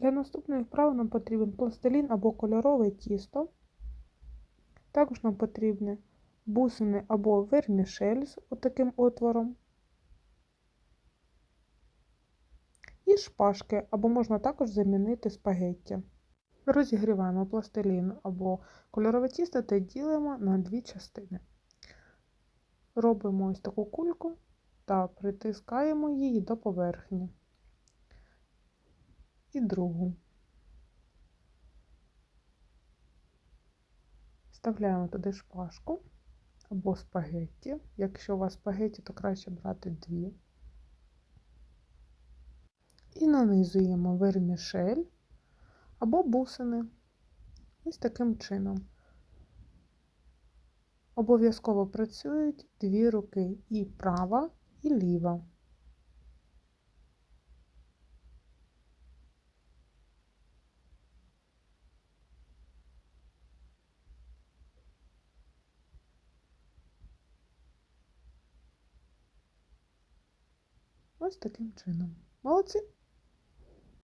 Для наступної вправи нам потрібен пластилін або кольорове тісто. Також нам потрібні бусини або вермішель з отаким отвором. І шпажки, або можна також замінити спагетті. Розігріваємо пластилін або кольорове тісто та ділимо на дві частини. Робимо ось таку кульку та притискаємо її до поверхні. І другу. Вставляємо туди шпажку або спагетті. Якщо у вас спагетті, то краще брати дві. І нанизуємо вермішель або бусини. Ось таким чином. Обов'язково працюють дві руки і права, і ліва. Ось таким чином. Молодці!